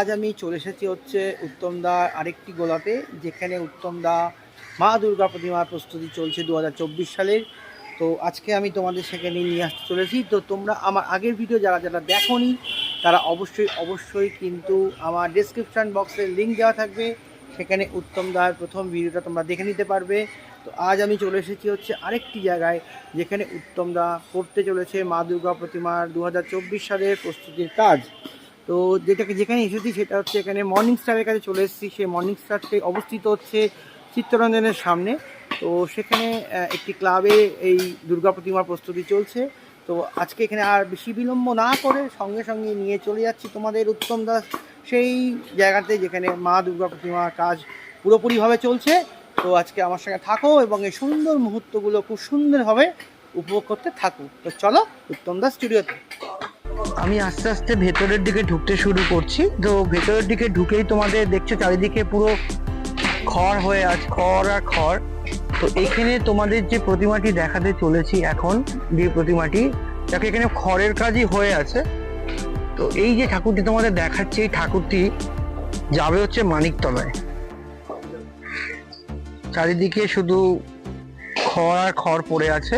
আজ আমি চলে এসেছি হচ্ছে উত্তমদার আরেকটি গোলাপে, যেখানে উত্তমদা মা দুর্গা প্রতিমার প্রস্তুতি চলছে দু হাজার চব্বিশ সালের। তো আজকে আমি তোমাদের সেখানে নিয়ে আসতে চলেছি। তো তোমরা আমার আগের ভিডিও যারা যারা দেখোনি, তারা অবশ্যই অবশ্যই কিন্তু আমার ডিসক্রিপশান বক্সে লিঙ্ক দেওয়া থাকবে। সেখানে উত্তমদার প্রথম ভিডিওটা তোমরা দেখে নিতে পারবে। তো আজ আমি চলে এসেছি হচ্ছে আরেকটি জায়গায়, যেখানে উত্তম দা করতে চলেছে মা দুর্গা প্রতিমার দু হাজার চব্বিশ সালের প্রস্তুতির কাজ। তো যেটাকে যেখানে এসেছি সেটা হচ্ছে এখানে মর্নিং স্টারের কাছে চলে এসেছি। সেই মর্নিং স্টারটি অবস্থিত হচ্ছে চিত্তরঞ্জনের সামনে। তো সেখানে একটি ক্লাবে এই দুর্গা প্রতিমার প্রস্তুতি চলছে। তো আজকে এখানে আর বেশি বিলম্ব না করে সঙ্গে সঙ্গে নিয়ে চলে যাচ্ছি তোমাদের উত্তম দাস সেই জায়গাতে যেখানে মা দুর্গা প্রতিমার কাজ পুরোপুরিভাবে চলছে। তো আজকে আমার সঙ্গে থাকো এবং এই সুন্দর মুহূর্তগুলো খুব সুন্দরভাবে উপভোগ করতে থাকো। তো চলো উত্তম দাস স্টুডিওতে আমি আস্তে আস্তে ভেতরের দিকে ঢুকতে শুরু করছি। তো ভেতরের দিকে ঢুকেই তোমাদের দেখছ চারিদিকে পুরো খড় হয়ে আছে, খড় আর খড়। তো এখানে তোমাদের যে প্রতিমাটি দেখাতে চলেছি এখন, যে প্রতিমাটি যাকে এখানে খড়ের কাজই হয়ে আছে। তো এই যে ঠাকুরটি তোমাদের দেখাচ্ছে, এই ঠাকুরটি যাবে হচ্ছে মানিকতলায়। চারিদিকে শুধু খড় আর খড় পড়ে আছে।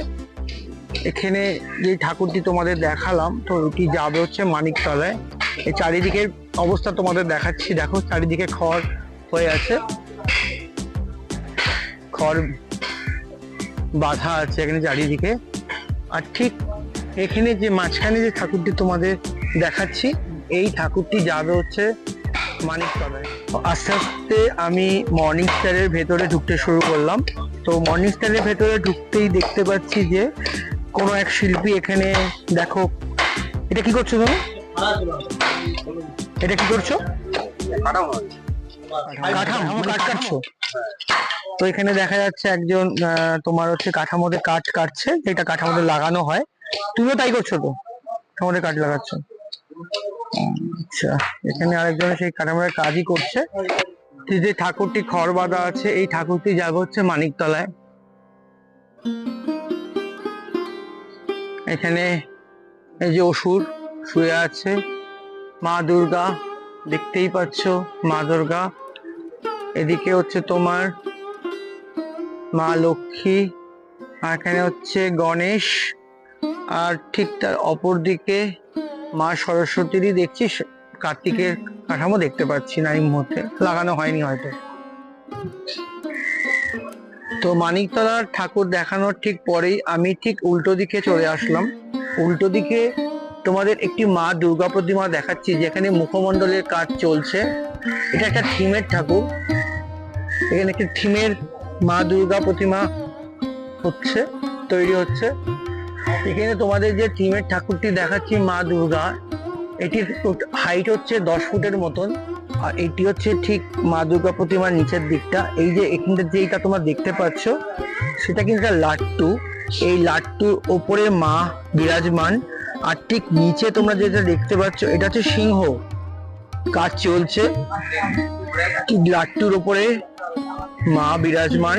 এখানে যে ঠাকুরটি তোমাদের দেখালাম, তো এটি যাবে হচ্ছে মানিকতলায়। এই চারিদিকের অবস্থা তোমাদের দেখাচ্ছি। দেখো, চারিদিকে খড় হয়ে আছে। খড় বাধা আছে এখানে চারিদিকে। আর ঠিক এখানে যে মাঝখানে যে ঠাকুরটি তোমাদের দেখাচ্ছি, এই ঠাকুরটি যাবে হচ্ছে মানিকতলায়। আস্তে আস্তে আমি মর্নিং স্টারের ভেতরে ঢুকতে শুরু করলাম। তো মর্নিং স্টারের ভেতরে ঢুকতেই দেখতে পাচ্ছি যে কোনো এক শিল্পী এখানে, দেখো, এটা কি করছ তুমি? এটা কি করছ? কাঠামো কাঠ তো এখানে দেখা যাচ্ছে একজন তোমার হচ্ছে কাঠামোতে কাঠ কাটছে, যেটা কাঠামোতে লাগানো হয়। তুমিও তাই করছ তো? কাঠামোতে কাঠ লাগাচ্ছ? আচ্ছা এখানে আরেকজন সেই কাঠামোর কাজই করছে। যে ঠাকুরটি খড় বাঁধা আছে, এই ঠাকুরটি যাবে হচ্ছে মানিকতলায়। এখানে এই যে অসুর শুয়ে আছে। মা দুর্গা, দেখতেই পাচ্ছ মা দুর্গা। এদিকে হচ্ছে তোমার মা লক্ষ্মী, আর এখানে হচ্ছে গণেশ। আর ঠিক তার অপর দিকে মা সরস্বতীরই দেখছিস কার্তিকের কাঠামো দেখতে পাচ্ছি না এই মুহূর্তে। লাগানো হয়নি হয়তো। তো মানিকতলার ঠাকুর দেখানোর ঠিক পরেই আমি ঠিক উল্টো দিকে চলে আসলাম। উল্টো দিকে তোমাদের একটি মা দুর্গা প্রতিমা দেখাচ্ছি, যেখানে মুখমণ্ডলের কাজ চলছে। এটা একটা থিমের ঠাকুর। এখানে একটি থিমের মা দুর্গা প্রতিমা হচ্ছে, তৈরি হচ্ছে। এখানে তোমাদের যে থিমের ঠাকুরটি দেখাচ্ছি মা দুর্গা, এটির হাইট হচ্ছে দশ ফুটের মতন। আর এটি হচ্ছে ঠিক মা দুর্গা প্রতিমার নিচের দিকটা। এই যে এখানটা যেটা তোমরা দেখতে পাচ্ছ, সেটা কিন্তু লাট্টু। এই লাট্টুর ওপরে মা বিরাজমান। আর ঠিক নিচে তোমরা যেটা দেখতে পাচ্ছ, এটা হচ্ছে সিংহ। কাজ চলছে। ঠিক লাট্টুর ওপরে মা বিরাজমান।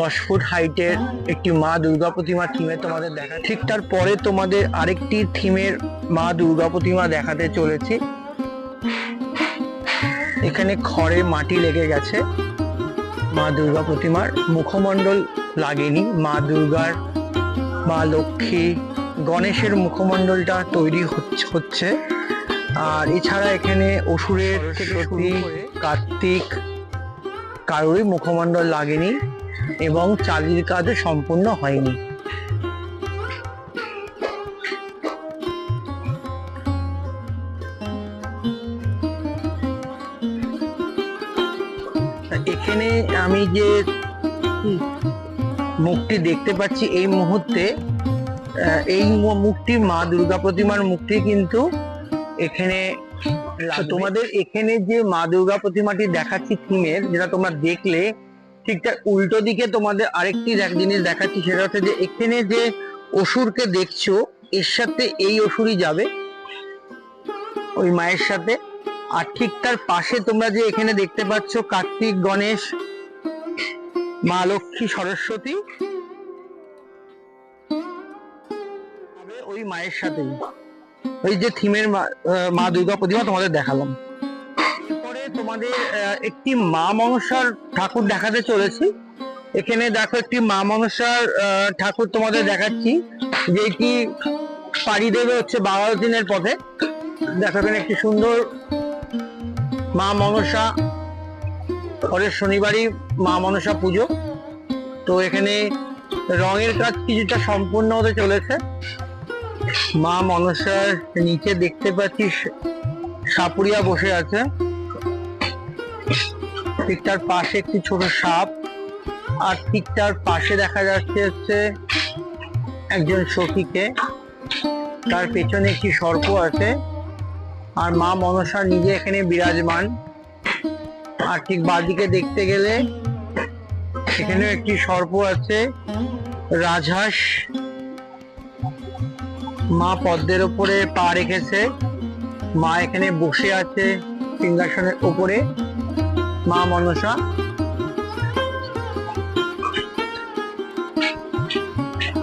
দশ ফুট হাইটের একটি মা দুর্গা প্রতিমা থিমে তোমাদের দেখা ঠিক তারপরে তোমাদের আরেকটি থিমের মা দুর্গা প্রতিমা দেখাতে চলেছি। এখানে খড়ে মাটি লেগে গেছে। মা দুর্গা প্রতিমার মুখমণ্ডল লাগেনি। মা দুর্গার, মা লক্ষ্মী, গণেশের মুখমণ্ডলটা তৈরি হচ্ছে আর এছাড়া এখানে অসুরের করে কার্তিক কারোরই মুখমণ্ডল লাগেনি এবং চালির কাজও সম্পূর্ণ হয়নি। এখানে আমি যে মুখটি দেখতে পাচ্ছি এই মুহূর্তে এই মুখটি মা দুর্গা প্রতিমার মুখটি কিন্তু এখানে তোমাদের এখানে যে মা দুর্গা প্রতিমাটি দেখাচ্ছি থিমের যেটা তোমরা দেখলে ঠিক তার উল্টো দিকে তোমাদের আরেকটি জিনিস দেখাচ্ছি সেটা হচ্ছে যে এখানে যে অসুরকে দেখছ এর সাথে এই অসুরই যাবে ওই মায়ের সাথে। আর ঠিক তার পাশে তোমরা যে এখানে দেখতে পাচ্ছ কার্তিক, গণেশ, মা লক্ষ্মী, সরস্বতী ওই মায়ের সাথেই ওই যে থিমের মা- দুর্গা প্রতিমা তোমাদের দেখালাম। এরপরে তোমাদের একটি মা মনসার ঠাকুর দেখাতে চলেছি। এখানে দেখো একটি মা মনসার ঠাকুর তোমাদের দেখাচ্ছি। যেটি পাড়ি দেবে হচ্ছে বারো দিনের পথে। দেখো একটি সুন্দর মা মনসা, পরের শনিবারই মা মনসা পুজো। তো এখানে রঙের কাজ কিছুটা সম্পূর্ণ হতে চলেছে। মা মনসার নিচে দেখতে পাচ্ছি সাপুরিয়া বসে আছে। ঠিক তার পাশে একটি ছোট সাপ। আর ঠিক তার পাশে দেখা যাচ্ছে হচ্ছে একজন সখীকে। তার পেছনে একটি সর্প আছে। আর মা মনসা নিজে এখানে বিরাজমান। আর ঠিক বাদিকে দেখতে গেলে এখানে একটি সর্প আছে, রাজহাঁস। মা পদ্মের ওপরে পা রেখেছে। মা এখানে বসে আছে সিংহাসনের ওপরে মা মনসা।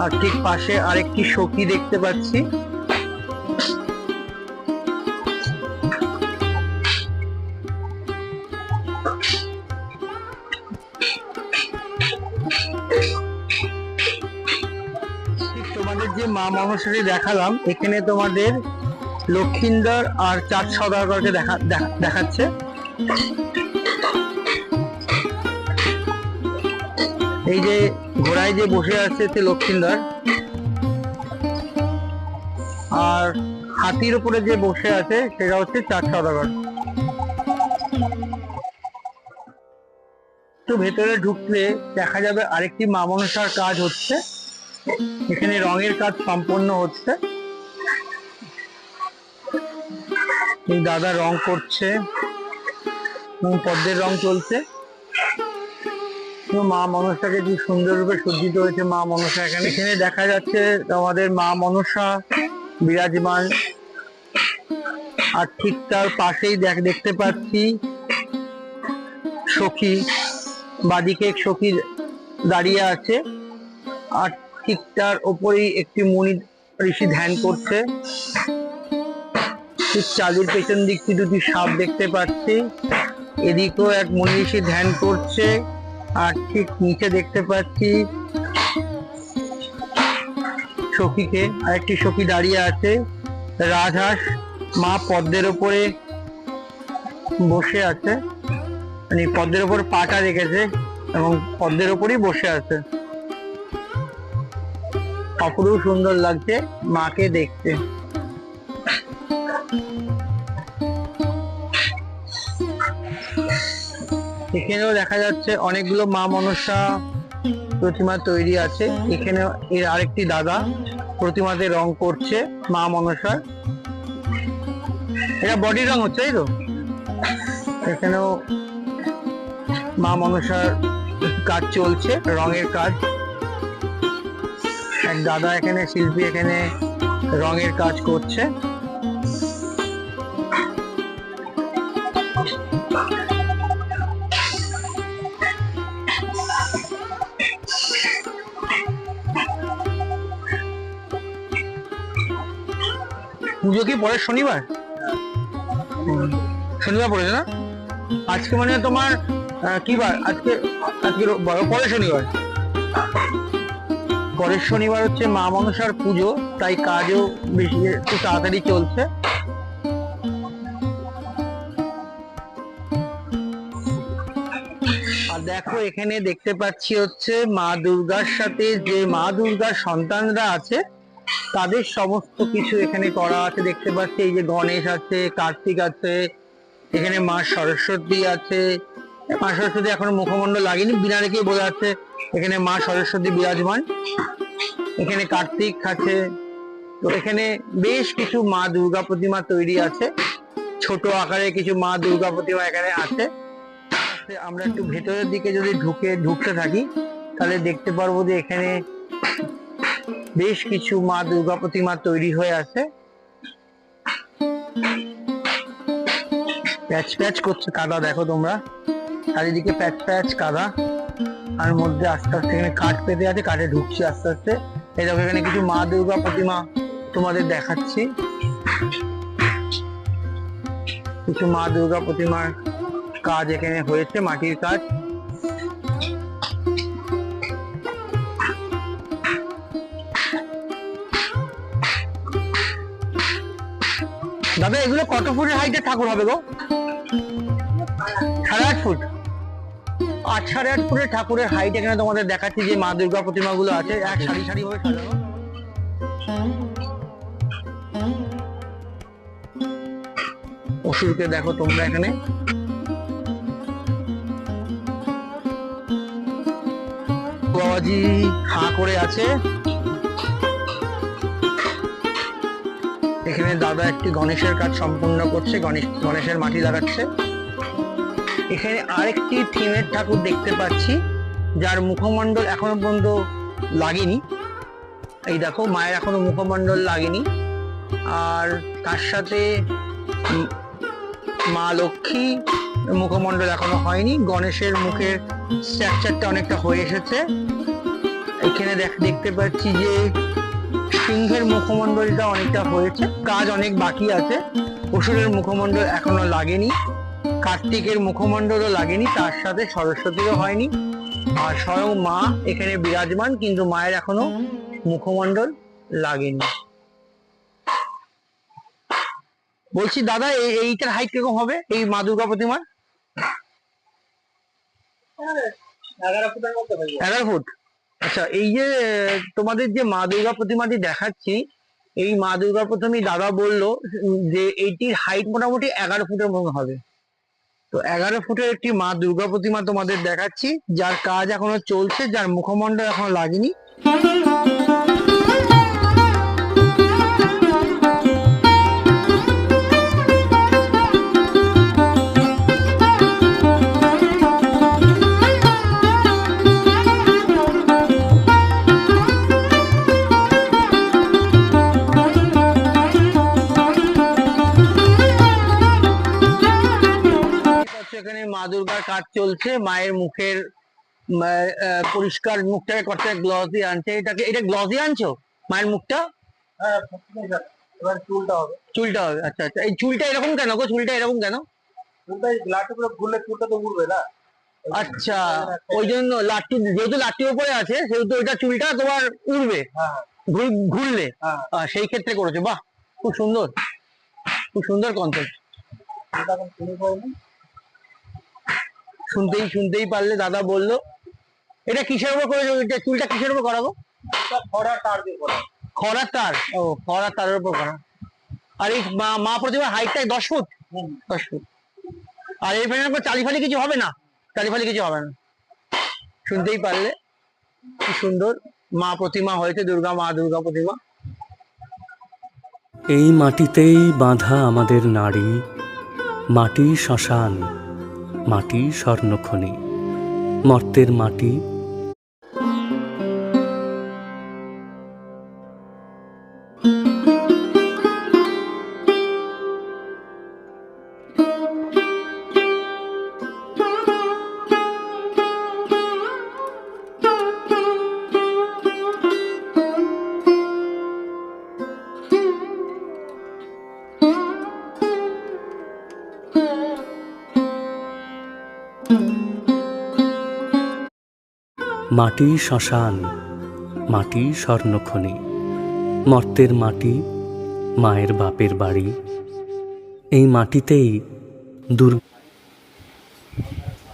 আর ঠিক পাশে আরেকটি সখী দেখতে পাচ্ছি। যে মা মনসারি দেখালাম, এখানে তোমাদের লক্ষিন্দর আর চাঁদ সদাগরকে দেখা, দেখা- দেখাচ্ছে। এই যে ঘোড়ায় যে বসে আছে সে লক্ষিন্দর, আর হাতির উপরে যে বসে আছে সেটা হচ্ছে চাঁদ সদাগর। তো ভেতরে ঢুকলে দেখা যাবে আরেকটি মা মনসার কাজ হচ্ছে। এখানে রঙের কাজ সম্পন্ন হচ্ছে। দাদা রং করছে, এবং পদ্মের রং চলছে। মা মনসাকে কি সুন্দর রূপে সজ্জিত হয়েছে মা মনসা? এখানে এখানে দেখা যাচ্ছে আমাদের মা মনসা বিরাজমান। আর ঠিক তার পাশেই দেখ দেখতে পাচ্ছি সখী, বাদিকে সখী দাঁড়িয়ে আছে। আর ঠিক তার ওপরেই একটি মুনি ঋষি ধ্যান করছে। ঠিক চালুর পেছন দিকটি দুটি সাপ দেখতে পাচ্ছি। এদিকেও এক মুনি ঋষি ধ্যান করছে আর ঠিক নিচে দেখতে পাচ্ছি সখীকে। আর একটি সখী দাঁড়িয়ে আছে। রাজহাঁস মা পদ্মের ওপরে বসে আছে। মানে পদ্মের ওপর পাটা রেখেছে এবং পদ্মের ওপরই বসে আছে। অপরূপ সুন্দর লাগছে মাকে দেখতে। এখানেও দেখা যাচ্ছে অনেকগুলো মা মনসা প্রতিমা তৈরি আছে। এখানে এর আরেকটি দাদা প্রতিমাতে রং করছে মা মনসার এটা বডি রং হচ্ছে, তাই তো? এখানেও মা মনসার কাজ চলছে, রঙের কাজ। এক দাদা এখানে, শিল্পী এখানে রঙের কাজ করছে। পুজো কি পরের শনিবার? শনিবার পড়েছে না? আজকে মানে তোমার কি বার? আজকে আজকে পরের শনিবার? পরের শনিবার হচ্ছে মা মনসার পুজো, তাই কাজও বেশি একটু তাড়াতাড়ি চলছে। আর দেখো, এখানে দেখতে পাচ্ছি হচ্ছে মা দুর্গার সাথে যে মা দুর্গার সন্তানরা আছে, তাদের সমস্ত কিছু এখানে করা আছে। দেখতে পাচ্ছি এই যে গণেশ আছে, কার্তিক আছে, এখানে মা সরস্বতী আছে মা সরস্বতী এখনও মুখমণ্ডল লাগেনি বিনা রেখেই বোঝা যাচ্ছে এখানে মা সরস্বতী বিরাজমান। এখানে কার্তিক আছে, তো এখানে বেশ কিছু মা দুর্গা প্রতিমা তৈরি আছে। ছোট আকারে কিছু মা দুর্গা প্রতিমা এখানে আছে। আমরা একটু ভেতরের দিকে যদি ঢুকে, ঢুকতে থাকি, তাহলে দেখতে পারব যে এখানে বেশ কিছু মা দুর্গা প্রতিমা তৈরি হয়ে আছে। প্যাচ প্যাচ করছে কাদা, দেখো তোমরা। চারিদিকে প্যাচ প্যাচ কাদা। আর মধ্যে আস্তে আস্তে এখানে কাঠ পেতে আছে, কাঠে ঢুকছি আস্তে আস্তে। দেখো এখানে কিছু মা দুর্গা প্রতিমা তোমাদের দেখাচ্ছি। কিছু মা দুর্গা প্রতিমার কাজ এখানে হয়েছে, মাটির কাজ। দাদা, এগুলো কত ফুটের হাইটের ঠাকুর হবে গো? সাড়ে আট ফুট। আট আট ফুটের ঠাকুরের হাইট এখানে তোমাদের দেখাচ্ছি যে মা দুর্গা প্রতিমাগুলো আছে, এক সারি সারি ভাবে সাজানো। অসুরকে দেখো তোমরা এখানে। বাবাজি হাঁ করে আছে। এখানে দাদা একটি গণেশের কাজ সম্পূর্ণ করছে, গণেশ গণেশের মাটি লাগাচ্ছে। এখানে আরেকটি থিমের ঠাকুর দেখতে পাচ্ছি, যার মুখমণ্ডল এখনও পর্যন্ত লাগেনি। এই দেখো, মায়ের এখনও মুখমণ্ডল লাগেনি। আর তার সাথে মা লক্ষ্মী মুখমণ্ডল এখনও হয়নি। গণেশের মুখের স্ট্রাকচারটা অনেকটা হয়ে এসেছে। এখানে দেখ- দেখতে পাচ্ছি যে সিংহের মুখমণ্ডলটা অনেকটা হয়েছে। কাজ অনেক বাকি আছে। অসুরের মুখমণ্ডল এখনও লাগেনি। কার্তিকের মুখমণ্ডলও লাগেনি তার সাথে সরস্বতীরও হয়নি। আর স্বয়ং মা এখানে বিরাজমান কিন্তু মায়ের এখনও মুখমণ্ডল লাগেনি। বলছি দাদা এইটার হাইট কীরকম হবে? এই মা দুর্গা প্রতিমার? এগারো ফুট? আচ্ছা এই যে তোমাদের যে মা দুর্গা প্রতিমাটি দেখাচ্ছি এই মা দুর্গা প্রতিমা দাদা বলল যে এইটির হাইট মোটামুটি এগারো ফুটের মতো হবে। তো এগারো ফুটের একটি মা দুর্গা প্রতিমা তোমাদের দেখাচ্ছি, যার কাজ এখনও চলছে, যার মুখমণ্ডল এখনও লাগেনি। কাজ চলছে মায়ের মুখের পরিষ্কার মুখটাকে করতে দিয়ে আনছে এটাকে এটা গ্লসি আনছো মায়ের মুখটা? হ্যাঁ চুলটা হবে। চুলটা হবে আচ্ছা আচ্ছা এই চুলটা এরকম কেন গো? চুলটা এরকম কেন? চুলটা লাঠি ঘুরলে চুলটা তো উঠবে না। আচ্ছা ওই জন্য লাট্টু যেহেতু লাট্টুর উপরে আছে সেহেতু ওইটা চুলটা তোমার উড়বে হ্যাঁ ঘুরলে। হ্যাঁ। আহ, সেই ক্ষেত্রে করেছে বাহ খুব সুন্দর খুব সুন্দর কনসেপ্ট চুলটা এখন শুরু করেনি শুনতেই শুনতেই পারলে দাদা বলল। এটা কিসের উপর করেছ? এটা চুলটা কিসের উপর করাবো? খরা তার দিয়ে করা খরার তার? ও খরার তারের উপর করা। আর এই মা মা প্রতিমার হাইটটা দশ ফুট? দশ ফুট। আর এই ফ্যানের উপর চালি ফালি কিছু হবে না? চালি ফালি কিছু হবে না। শুনতেই পারলে। কি সুন্দর। মা প্রতিমা হয়েছে দুর্গা মা দুর্গা প্রতিমা। এই মাটিতেই বাঁধা আমাদের নারী মাটি শ্মশান। মাটি স্বর্ণখনি। মর্তের মাটি মাটি শ্মশান মাটি স্বর্ণখনি মর্তের মাটি মায়ের বাপের বাড়ি। এই মাটিতেই দুর্গ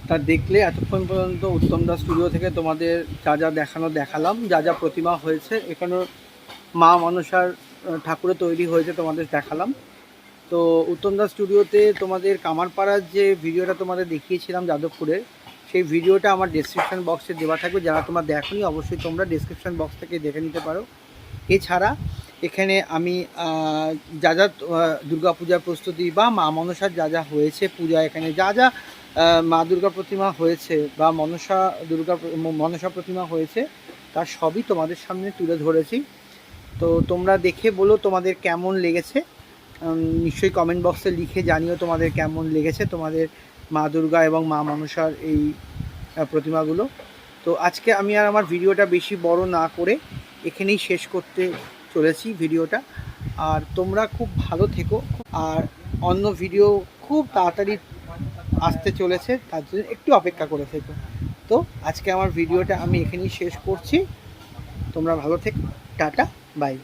তা দেখলে এতক্ষণ পর্যন্ত উত্তম দাস স্টুডিও থেকে তোমাদের যা যা দেখানো দেখালাম যা যা প্রতিমা হয়েছে এখানে মা মনসার আহ, ঠাকুরে তৈরি হয়েছে তোমাদের দেখালাম। তো উত্তম দাস স্টুডিওতে তোমাদের কামারপাড়ার যে ভিডিওটা তোমাদের দেখিয়েছিলাম যাদবপুরের সেই ভিডিওটা আমার ডেসক্রিপশন বক্সে দেওয়া থাকবে। যারা তোমার দেখোনি, অবশ্যই তোমরা ডেসক্রিপশন বক্স থেকে দেখে নিতে পারো। এছাড়া এখানে আমি যা যা দুর্গাপূজার প্রস্তুতি বা মা মনসার যা যা হয়েছে, পূজা এখানে যা যা মা দুর্গা প্রতিমা হয়েছে বা মনসা দুর্গা মনসা প্রতিমা হয়েছে তার সবই তোমাদের সামনে তুলে ধরেছি। তো তোমরা দেখে বলো তোমাদের কেমন লেগেছে। নিশ্চয়ই কমেন্ট বক্সে লিখে জানিও তোমাদের কেমন লেগেছে। তোমাদের মা দুর্গা এবং মা মনসার এই প্রতিমাগুলো। তো আজকে আমি আর আমার ভিডিওটা বেশি বড় না করে এখানেই শেষ করতে চলেছি ভিডিওটা। আর তোমরা খুব ভালো থেকো। আর অন্য ভিডিও খুব তাড়াতাড়ি আসতে চলেছে, তার জন্য একটু অপেক্ষা করে থেকো। তো আজকে আমার ভিডিওটা আমি এখানেই শেষ করছি। তোমরা ভালো থেকো। Tata, bye.